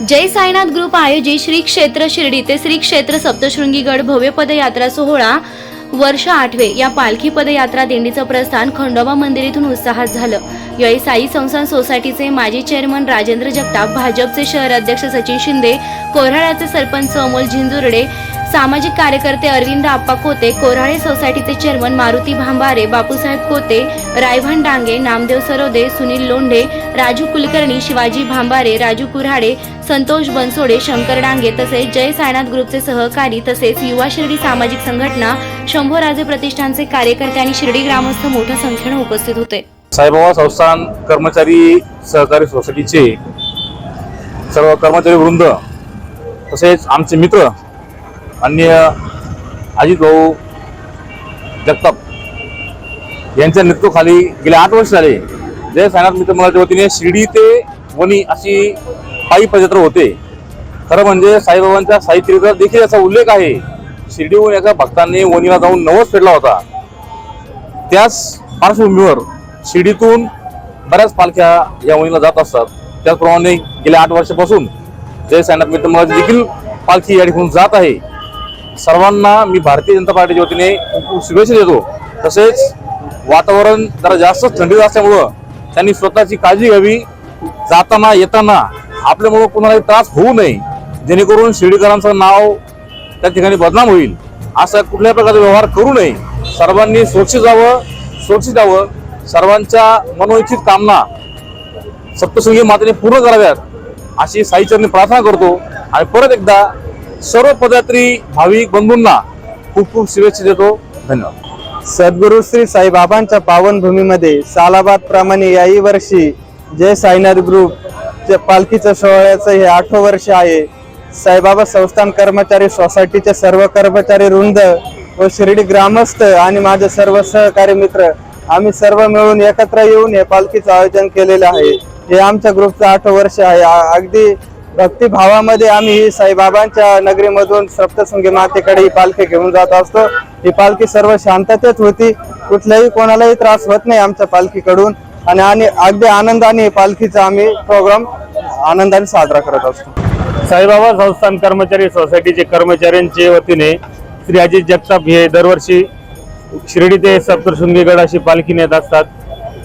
जय Sainath group आयोजित श्री क्षेत्र शिर्डी ते श्री क्षेत्र सप्तशृंगीगड भव्य पदयात्रा सोहळा वर्ष आठवे या पालखी पदयात्रा दिंडीचं प्रस्थान खंडोबा मंदिर इथून उत्साहात झालं. यावेळी साई संस्थान सोसायटीचे माजी चेअरमन राजेंद्र जगताप भाजपचे शहर अध्यक्ष सचिन शिंदे कोऱ्हाळ्याचे सरपंच अमोल झिंजुर्डे सामाजिक कार्यकर्ते अरविंद आप्पा कोते कोराळे सोसायटीचे चेअरमन मारुती भांबारे बापूसाहेब कोते रायभान डांगे नामदेव सरोदे सुनील लोंढे राजू कुलकर्णी शिवाजी भांबारे राजू कुऱ्हाडे संतोष बनसोडे शंकर डांगे तसेच जय सायनाथ ग्रुपचे सहकारी तसेच युवा शिर्डी सामाजिक संघटना शंभोराजे प्रतिष्ठानचे कार्यकर्ते आणि शिर्डी ग्रामस्थ मोठ्या संख्येने उपस्थित होते. साईबाबा संस्थान कर्मचारी सहकारी सोसायटीचे सर्व कर्मचारी वृंद तसेच आमचे मित्र अन्य अजित भाऊ जगताप यांच्या नेतृत्वाखाली गेले आठ वर्ष झाले. जय सायनाथ मित्र मंडळाच्या वतीने शिर्डी ते वणी अशी पायी पदयात्रा होते. खरं म्हणजे साईबाबांच्या साहित्यात देखील याचा उल्लेख आहे. शिर्डीहून एका भक्तांनी वणीला जाऊन नवस फेडला होता. त्याच पार्श्वभूमीवर शिर्डीतून बऱ्याच पालख्या या वणीला जात असतात. त्याचप्रमाणे गेल्या आठ वर्षापासून जय सायनाथ मित्र मंडळाची देखील पालखी या ठिकाणी जात आहे. सर्वांना मी भारतीय जनता पार्टीच्या वतीने खूप शुभेच्छा देतो. तसेच वातावरण जरा जास्तच थंडीत असल्यामुळं त्यांनी स्वतःची काळजी घ्यावी. जाताना येताना आपल्यामुळं कुणालाही त्रास होऊ नये. जेणेकरून शिर्डीकरांचं नाव त्या ठिकाणी बदनाम होईल. असा कुठल्याही प्रकारचा व्यवहार करू नये. सर्वांनी सुरक्षित जावं सुरक्षित जावं सर्वांच्या मनोइच्छित कामना सप्तशृंगी मातेने पूर्ण कराव्यात अशी साईचरणी प्रार्थना करतो. आणि परत एकदा सर्व पदयात्री भाविक बंधूंना खूप खूप शुभेच्छा देतो. धन्यवाद. सद्गुरु श्री साईबाबांच्या पावनभूमीमध्ये सालाबाद प्रमाणे याही वर्षी जय साईनाथ ग्रुप पालखीच्या पालखीचं सोहळ्याचं हे आठवं वर्ष आहे. साईबाबा संस्थान कर्मचारी सोसायटीचे सर्व कर्मचारी वृंद व शिर्डी ग्रामस्थ आणि माझे सर्व सहकारी मित्र आम्ही सर्व मिळून एकत्र येऊन हे पालखीचं आयोजन केलेलं आहे. हे आमच्या ग्रुपचं आठवं वर्ष आहे. अगदी भक्तिभावामध्ये आम्ही साईबाबांच्या नगरीमधून सप्तशृंगी मातेकडे ही पालखी घेऊन जात असतो. ही पालखी सर्व शांततेत होती. कुठल्याही कोणालाही त्रास होत नाही आमच्या पालखीकडून. आणि आणि अगदी आनंदाने पालखीचा आम्ही प्रोग्राम आनंदाने साजरा करत असतो. साईबाबा संस्थान कर्मचारी सोसायटीचे कर्मचाऱ्यांच्या वतीने श्री अजित जगताप हे दरवर्षी शिर्डी ते सप्तशृंगीगड अशी पालखी नेत असतात.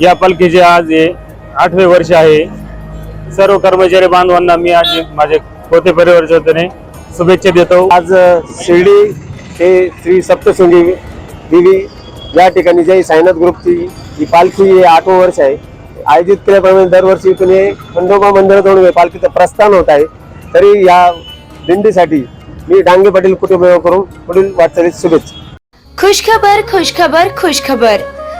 या पालखीचे आज हे आठवे वर्ष आहे. सर्व कर्मचारी बांधवांना मी आज माझे पोते परिवारच्या वतीने शुभेच्छा देतो. आज शिर्डी हे श्री सप्तशृंगी देवी या ठिकाणी जय साईनाथ ग्रुपची ही पालखी हे आठवं वर्ष आहे. आयोजित केल्याप्रमाणे दरवर्षी इथून हे खंडोबा मंदिरातून पालखीचं प्रस्थान होत आहे. तरी या दिंडीसाठी मी डांगे पाटील कुटुंबाकडून पुढील वाटचालीत शुभेच्छा. खुशखबर खुशखबर खुशखबर.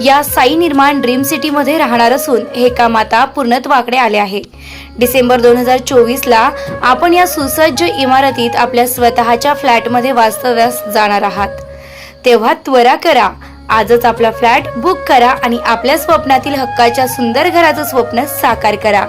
या साई निर्माण ड्रीम सिटीमध्ये राहणार असून हे काम आता पूर्णत्वाकडे आले आहे. डिसेंबर दोन हजार चोवीसला आपण या सुसज्ज इमारतीत आपल्या स्वतःच्या फ्लॅटमध्ये वास्तव्यास जाणार आहात. तेव्हा त्वरा करा. आजच आपला फ्लॅट बुक करा आणि आपल्या स्वप्नातील हक्काच्या सुंदर घराचं स्वप्न साकार करा.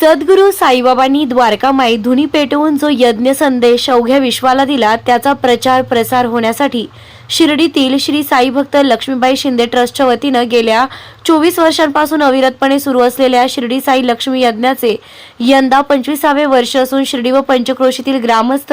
सद्गुरू साईबाबांनी द्वारकामाई धुनी पेटवून जो यज्ञ संदेश अवघ्या विश्वाला दिला त्याचा प्रचार प्रसार होण्यासाठी शिर्डीतील श्री साई भक्त लक्ष्मीबाई शिंदे ट्रस्टच्या वतीनं गेल्या चोवीस वर्षांपासून अविरतपणे सुरू असलेल्या शिर्डी साई लक्ष्मी यज्ञाचे यंदा पंचवीसावे वर्ष असून शिर्डी व पंचक्रोशीतील ग्रामस्थ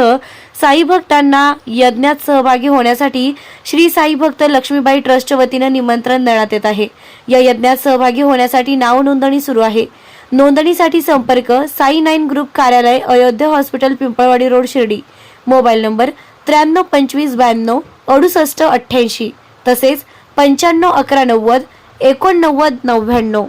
साई भक्तांना यज्ञात सहभागी होण्यासाठी श्री साई भक्त लक्ष्मीबाई ट्रस्टच्या वतीनं निमंत्रण देण्यात येत आहे. या यज्ञात सहभागी होण्यासाठी नाव नोंदणी सुरू आहे. नोंदणीसाठी संपर्क साई नाईन ग्रुप कार्यालय Ayodhya hospital Pimpalwadi road Shirdi. Mobile number त्र्याण्णव पंचवीस ब्याण्णव अडुसष्ट अठ्ठ्याऐंशी. तसेच पंच्याण्णव अकरा नव्वद एकोणनव्वद नव्याण्णव.